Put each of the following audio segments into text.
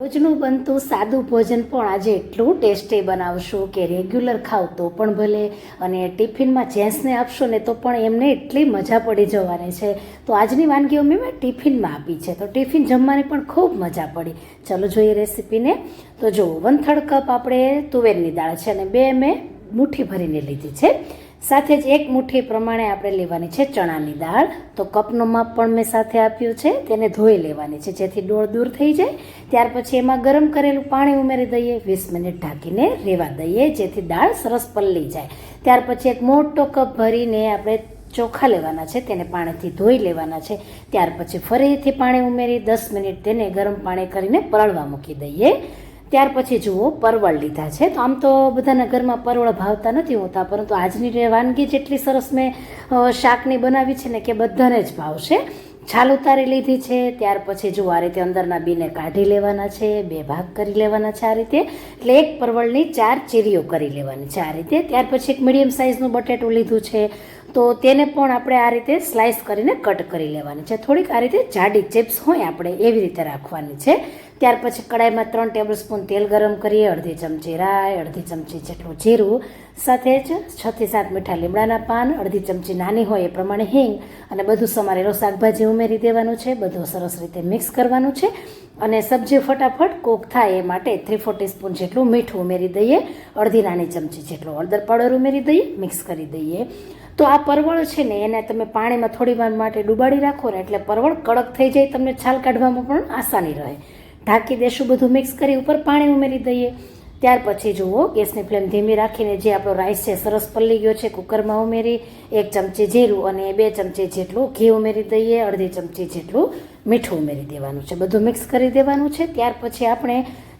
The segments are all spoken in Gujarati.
રોજનું બનતું સાદું ભોજન પણ આજે એટલું ટેસ્ટી બનાવશું કે રેગ્યુલર ખાવ તો પણ ભલે અને ટિફિનમાં જેન્ટ્સને આપશો ને તો પણ એમને એટલી મજા પડી જવાની છે. તો આજની વાનગીઓ મેં ટિફિનમાં આપી છે. તો ટિફિન જમવાની પણ ખૂબ મજા પડી. ચલો જોઈએ રેસીપીને. તો જો વન થર્ડ કપ આપણે તુવેરની દાળ છે અને બે મેં મુઠ્ઠી ભરીને લીધી છે. સાથે જ એક મુઠ્ઠી પ્રમાણે આપણે લેવાની છે ચણાની દાળ. તો કપનું માપ પણ મેં સાથે આપ્યું છે, તેને ધોઈ લેવાની છે, જેથી ડોળ દૂર થઈ જાય. ત્યાર પછી એમાં ગરમ કરેલું પાણી ઉમેરી દઈએ, વીસ મિનિટ ઢાંકીને રેવા દઈએ, જેથી દાળ સરસ પલળી જાય. ત્યાર પછી એક મોટો કપ ભરીને આપણે ચોખા લેવાના છે, તેને પાણીથી ધોઈ લેવાના છે. ત્યાર પછી ફરીથી પાણી ઉમેરી દસ મિનિટ તેને ગરમ પાણી કરીને પલળવા મૂકી દઈએ. ત્યાર પછી જુઓ, પરવળ લીધા છે. તો આમ તો બધાના ઘરમાં પરવળ ભાવતા નથી હોતા, પરંતુ આજની વાનગી જેટલી સરસ મેં શાકની બનાવી છે ને કે બધાને જ ભાવશે. છાલ ઉતારી લીધી છે, ત્યાર પછી જુઓ, આ રીતે અંદરના બીને કાઢી લેવાના છે, બે ભાગ કરી લેવાના છે આ રીતે. એટલે એક પરવળની ચાર ચીરીઓ કરી લેવાની છે આ રીતે. ત્યાર પછી એક મીડિયમ સાઇઝનું બટેટું લીધું છે. તો તેને પણ આપણે આ રીતે સ્લાઇસ કરીને કટ કરી લેવાની છે. થોડીક આ રીતે જાડી ચિપ્સ હોય, આપણે એવી રીતે રાખવાની છે. ત્યાર પછી કડાઈમાં ત્રણ ટેબલ સ્પૂન તેલ ગરમ કરીએ, અડધી ચમચી રાય અડધી ચમચી જેટલું જીરું, સાથે જ છથી સાત મીઠા લીમડાના પાન, અડધી ચમચી નાની હોય એ પ્રમાણે હિંગ અને બધું સમારેલું શાકભાજી ઉમેરી દેવાનું છે. બધું સરસ રીતે મિક્સ કરવાનું છે અને સબ્જી ફટાફટ કોક થાય એ માટે થ્રી ફોર ટીસ્પૂન જેટલું મીઠું ઉમેરી દઈએ. અડધી નાની ચમચી જેટલું હળદર પાવડર ઉમેરી દઈએ, મિક્સ કરી દઈએ. તો આ પરવળ છે ને, એને તમે પાણીમાં થોડી વાર માટે ડુબાડી રાખો ને, એટલે પરવળ કડક થઈ જાય, તમને છાલ કાઢવામાં પણ આસાની રહે. ઢાંકી દેશું, બધું મિક્સ કરી ઉપર પાણી ઉમેરી દઈએ. ત્યાર પછી જુઓ, ગેસની ફ્લેમ ધીમી રાખીને જે આપણો રાઈસ છે, સરસ પલ્લી ગયો છે, કુકરમાં ઉમેરી, એક ચમચી જીરું અને બે ચમચી જેટલું ઘી ઉમેરી દઈએ, અડધી ચમચી જેટલું મીઠું ઉમેરી દેવાનું છે. બધું મિક્સ કરી દેવાનું છે. ત્યાર પછી આપણે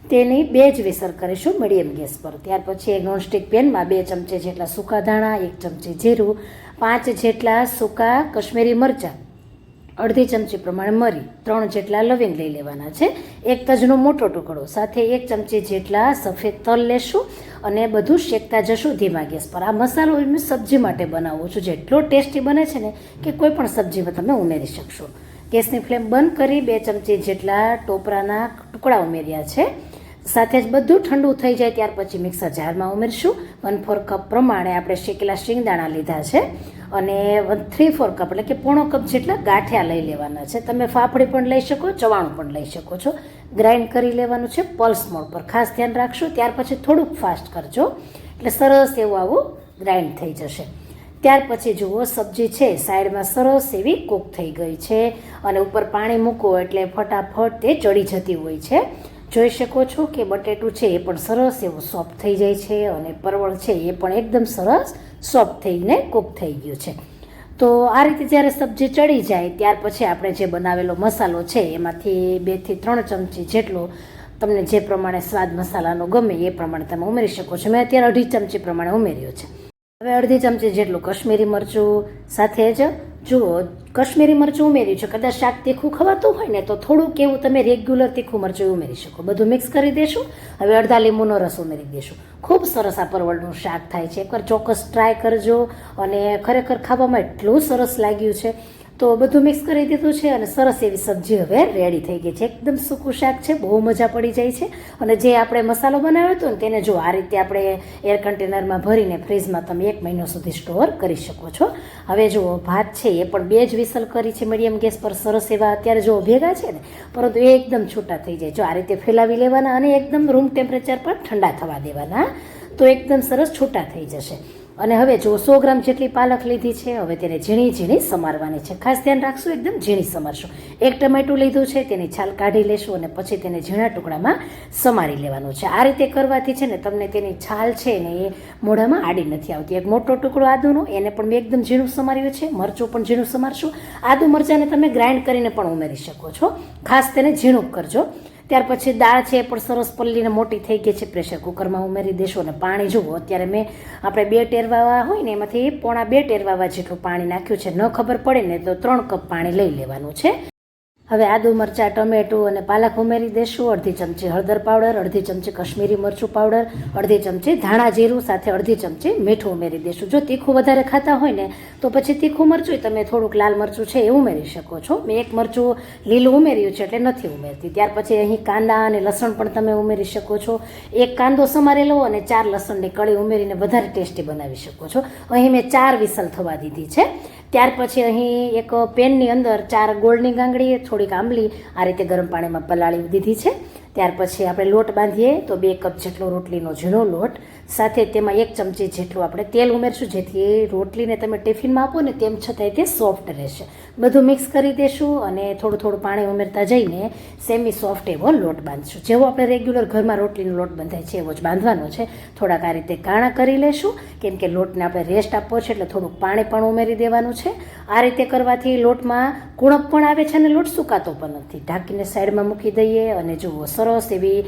તેની બે જ વિસર કરીશું મીડિયમ ગેસ પર. ત્યાર પછી એક નોનસ્ટિક પેનમાં બે ચમચી જેટલા સૂકા ધાણા, એક ચમચી જીરું, પાંચ જેટલા સૂકા કશ્મીરી મરચાં અડધી ચમચી પ્રમાણે મરી, ત્રણ જેટલા લવિંગ લઈ લેવાના છે. એક તજનો મોટો ટુકડો, સાથે એક ચમચી જેટલા સફેદ તલ લેશું અને બધું શેકતા જશું ધીમા ગેસ પર. આ મસાલો મેં સબ્જી માટે બનાવું છું. જેટલો ટેસ્ટી બને છે ને કે કોઈ પણ સબ્જીમાં તમે ઉમેરી શકશો. ગેસની ફ્લેમ બંધ કરી બે ચમચી જેટલા ટોપરાના ટુકડા ઉમેર્યા છે. સાથે જ બધું ઠંડુ થઈ જાય ત્યાર પછી મિક્સર જારમાં ઉમેરશું. વન ફોર કપ પ્રમાણે આપણે શેકેલા શિંગદાણા લીધા છે. અને થ્રી ફોર કપ એટલે કે પોણો કપ જેટલા ગાંઠિયા લઈ લેવાના છે. તમે ફાફડી પણ લઈ શકો, ચવાણું પણ લઈ શકો છો. ગ્રાઇન્ડ કરી લેવાનું છે પલ્સ મોડ પર. ખાસ ધ્યાન રાખશો, ત્યાર પછી થોડુંક ફાસ્ટ કરજો. એટલે સરસ એવું આવું ગ્રાઇન્ડ થઈ જશે. ત્યાર પછી જુઓ, સબ્જી છે, સાઈડમાં સરસ એવી કૂક થઈ ગઈ છે. અને ઉપર પાણી મૂકો એટલે ફટાફટ તે ચડી જતી હોય છે. જોઈ શકો છો કે બટેટું છે એ પણ સરસ એવું સોફ્ટ થઈ જાય છે અને પરવળ છે એ પણ એકદમ સરસ સોફ્ટ થઈને કૂક થઈ ગયું છે. તો આ રીતે જ્યારે સબ્જી ચડી જાય, ત્યાર પછી આપણે જે બનાવેલો મસાલો છે, એમાંથી બેથી ત્રણ ચમચી જેટલો તમને જે પ્રમાણે સ્વાદ મસાલાનો ગમે એ પ્રમાણે તમે ઉમેરી શકો છો. મેં અત્યારે અઢી ચમચી પ્રમાણે ઉમેર્યો છે. હવે અડધી ચમચી જેટલું કશ્મીરી મરચું સાથે જ જુઓ કશ્મીરી મરચું ઉમેર્યું છે, કદાચ શાક તીખું ખવાતું હોય ને, તો થોડુંક એવું તમે રેગ્યુલર તીખું મરચું ઉમેરી શકો. બધું મિક્સ કરી દેશું, હવે અડધા લીંબુનો રસ ઉમેરી દેશું. ખૂબ સરસ આ પરવળનું શાક થાય છે. એકવાર ચોક્કસ ટ્રાય કરજો અને ખરેખર ખાવામાં એટલું સરસ લાગ્યું છે તો બધું મિક્સ કરી દીધું છે અને સરસ એવી સબ્જી હવે રેડી થઈ ગઈ છે. એકદમ સૂકું શાક છે, બહુ મજા પડી જાય છે. અને જે આપણે મસાલો બનાવ્યો હતો ને તેને જો આ રીતે આપણે એર કન્ટેનરમાં ભરીને ફ્રીજમાં તમે એક મહિનો સુધી સ્ટોર કરી શકો છો. હવે જુઓ, ભાત છે, એ પણ બે જ વિસલ કરી છે મીડિયમ ગેસ પર. સરસ એવા અત્યારે જો ભેગા છે ને, પરંતુ એ એકદમ છૂટા થઈ જાય. જો આ રીતે ફેલાવી લેવાના અને એકદમ રૂમ ટેમ્પરેચર પર ઠંડા થવા દેવાના, તો એકદમ સરસ છૂટા થઈ જશે. અને હવે જો સો ગ્રામ જેટલી પાલક લીધી છે, હવે તેને ઝીણી ઝીણી સમારવાની છે. ખાસ ધ્યાન રાખશું, એકદમ ઝીણી સમારશું. એક ટમેટું લીધું છે, તેની છાલ કાઢી લેશું અને પછી તેને ઝીણા ટુકડામાં સમારી લેવાનું છે. આ રીતે કરવાથી છે ને, તમને તેની છાલ છે ને એ મોઢામાં આડી નથી આવતી. એક મોટો ટુકડો આદુનો, એને પણ મેં એકદમ ઝીણું સમાર્યું છે. મરચું પણ ઝીણું સમારશું. આદુ મરચાંને તમે ગ્રાઇન્ડ કરીને પણ ઉમેરી શકો છો. ખાસ તેને ઝીણું કરજો. ત્યાર પછી દાળ છે એ પણ સરસ પલ્લીને મોટી થઈ ગઈ છે. પ્રેશર કુકરમાં ઉમેરી દેશો અને પાણી જુઓ. અત્યારે મેં આપણે બે ટેરવાવા હોય ને એમાંથી પોણા બે ટેરવાવા જેટલું પાણી નાખ્યું છે. ન ખબર પડે ને તો ત્રણ કપ પાણી લઈ લેવાનું છે. હવે આદુ મરચાં, ટમેટું અને પાલક ઉમેરી દેશું. અડધી ચમચી હળદર પાવડર, અડધી ચમચી કશ્મીરી મરચું પાવડર, અડધી ચમચી ધાણા જીરું, સાથે અડધી ચમચી મીઠું ઉમેરી દેશું. જો તીખું વધારે ખાતા હોય ને, તો પછી તીખું મરચું, તમે થોડુંક લાલ મરચું છે એ ઉમેરી શકો છો. મેં એક મરચું લીલું ઉમેર્યું છે એટલે નથી ઉમેરતી. ત્યાર પછી અહીં કાંદા અને લસણ પણ તમે ઉમેરી શકો છો. એક કાંદો સમારેલો અને ચાર લસણની કળી ઉમેરીને વધારે ટેસ્ટી બનાવી શકો છો. અહીં મેં ચાર વિસલ થવા દીધી છે. ત્યાર પછી અહીં એક પેનની અંદર ચાર ગોળની ગાંગડી, થોડીક આંબલી, આ રીતે ગરમ પાણીમાં પલાળી દીધી છે. ત્યાર પછી આપણે લોટ બાંધીએ તો બે કપ જેટલો રોટલીનો ઝીણો લોટ સાથે તેમાં એક ચમચી જેટલું આપણે તેલ ઉમેરશું, જેથી રોટલીને તમે ટિફિનમાં આપો ને તેમ છતાંય તે સોફ્ટ રહેશે. બધું મિક્સ કરી દેશું અને થોડું થોડું પાણી ઉમેરતા જઈને સેમી સોફ્ટ એવો લોટ બાંધશું. જેવો આપણે રેગ્યુલર ઘરમાં રોટલીનો લોટ બંધાય છે, એવો જ બાંધવાનો છે. થોડાક આ રીતે કાણા કરી લેશું, કેમ કે લોટને આપણે રેસ્ટ આપવો છે એટલે થોડુંક પાણી પણ ઉમેરી દેવાનું છે. આ રીતે કરવાથી લોટમાં કુણપ પણ આવે છે અને લોટ સુકાતો પણ નથી. ઢાંકીને સાઈડમાં મૂકી દઈએ અને જુઓ, સરસ એવી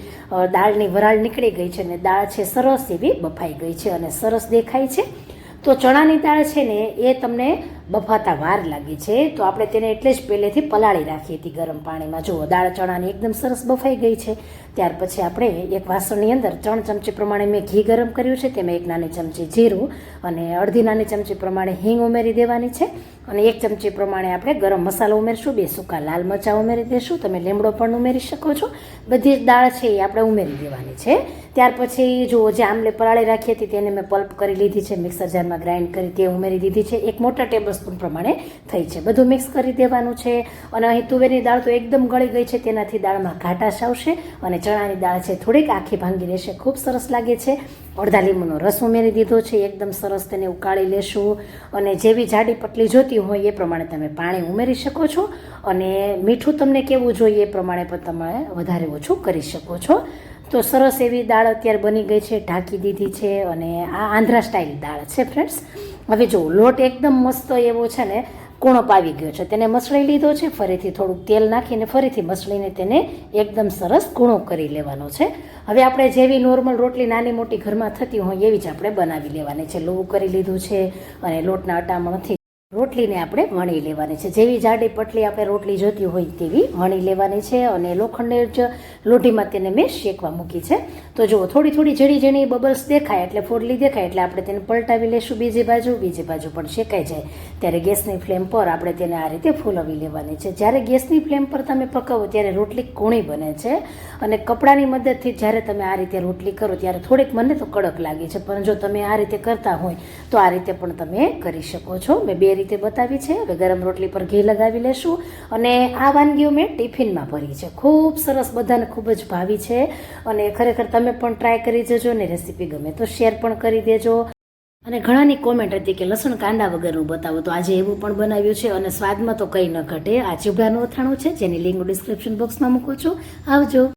દાળની વરાળ નીકળી ગઈ છે અને દાળ છે સરસ એવી બફાઈ ગઈ છે અને સરસ દેખાય છે. તો ચણાની દાળ છે ને એ તમને બફાતા વાર લાગી છે, તો આપણે તેને એટલે જ પહેલેથી પલાળી રાખી હતી ગરમ પાણીમાં. જુઓ, દાળ ચણાની એકદમ સરસ બફાઈ ગઈ છે. ત્યાર પછી આપણે એક વાસણની અંદર ત્રણ ચમચી પ્રમાણે મેં ઘી ગરમ કર્યું છે, તેમાં એક નાની ચમચી જીરું અને અડધી નાની ચમચી પ્રમાણે હિંગ ઉમેરી દેવાની છે અને એક ચમચી પ્રમાણે આપણે ગરમ મસાલો ઉમેરશું, બે સૂકા લાલ મરચાં ઉમેરી દઈશું તમે લીમડો પણ ઉમેરી શકો છો. બધી જ દાળ છે એ આપણે ઉમેરી દેવાની છે. ત્યાર પછી જુઓ, જે આમલે પલાળી રાખી હતી તેને મેં પલ્પ કરી લીધી છે, મિક્સર જારમાં ગ્રાઇન્ડ કરી તે ઉમેરી દીધી છે. એક મોટા ટેબલ સ્પૂન પ્રમાણે થઈ છે. બધું મિક્સ કરી દેવાનું છે અને અહીં તુવેરની દાળ તો એકદમ ગળી ગઈ છે, તેનાથી દાળમાં ઘાટાશ આવશે અને ચણાની દાળ છે થોડીક આખી ભાંગી રહેશે. ખૂબ સરસ લાગે છે. અડધા લીંબુનો રસ ઉમેરી દીધો છે, એકદમ સરસ તેને ઉકાળી લેશું અને જેવી જાડી પટલી જોતી હોય એ પ્રમાણે તમે પાણી ઉમેરી શકો છો અને મીઠું તમને કેવું જોઈએ એ પ્રમાણે પણ તમે વધારે ઓછું કરી શકો છો. તો સરસ એવી દાળ અત્યારે બની ગઈ છે, ઢાંકી દીધી છે અને આ આંધ્રા સ્ટાઇલ દાળ છે ફ્રેન્ડ્સ હવે જો લોટ એકદમ મસ્ત એવો છે ને કૂણપ આવી ગયો છે, તેને મસળી લીધો છે, ફરીથી થોડુંક તેલ નાખીને ફરીથી મસળીને તેને એકદમ સરસ કૂણો કરી લેવાનો છે. હવે આપણે જેવી નોર્મલ રોટલી નાની મોટી ઘરમાં થતી હોય એવી જ આપણે બનાવી લેવાની છે. લોવું કરી લીધું છે અને લોટના અટામણથી રોટલીને આપણે વણી લેવાની છે. જેવી જાડી પટલી આપણે રોટલી જોતી હોય તેવી વણી લેવાની છે અને લોખંડને જ લોઢીમાં તેને મેં શેકવા મૂકી છે. તો જુઓ, થોડી થોડી ઝીણી ઝીણી બબલ્સ દેખાય, એટલે ફોડલી દેખાય, એટલે આપણે તેને પલટાવી લેશું બીજી બાજુ બીજી બાજુ પણ શેકાઈ જાય. ત્યારે ગેસની ફ્લેમ પર આપણે તેને આ રીતે ફૂલવી લેવાની છે. જ્યારે ગેસની ફ્લેમ પર તમે પકાવો ત્યારે રોટલી કૂણી બને છે અને કપડાની મદદથી જ્યારે તમે આ રીતે રોટલી કરો ત્યારે થોડીક મને તો કડક લાગી છે. પણ જો તમે આ રીતે કરતા હોય તો આ રીતે પણ તમે કરી શકો છો. મેં બે રીતે બતાવી છે. હવે ગરમ રોટલી પર ઘી લગાવી લેશું. અને આ વાનગીઓ મેં ટિફિનમાં ભરી છે. ખૂબ સરસ, બધાને ખૂબ જ ભાવી છે. અને ખરેખર તમે પણ ટ્રાય કરી જજો ને રેસીપી ગમે તો શેર પણ કરી દેજો. અને ઘણાની કોમેન્ટ હતી કે લસણ કાંદા વગરનું બતાવો. તો આજે એવું પણ બનાવ્યું છે અને સ્વાદમાં તો કંઈ ન ઘટે. આ ચીભડાનું અથાણું છે, જેની લિંક ડિસ્ક્રિપ્શન બોક્સમાં મૂકું છું. આવજો.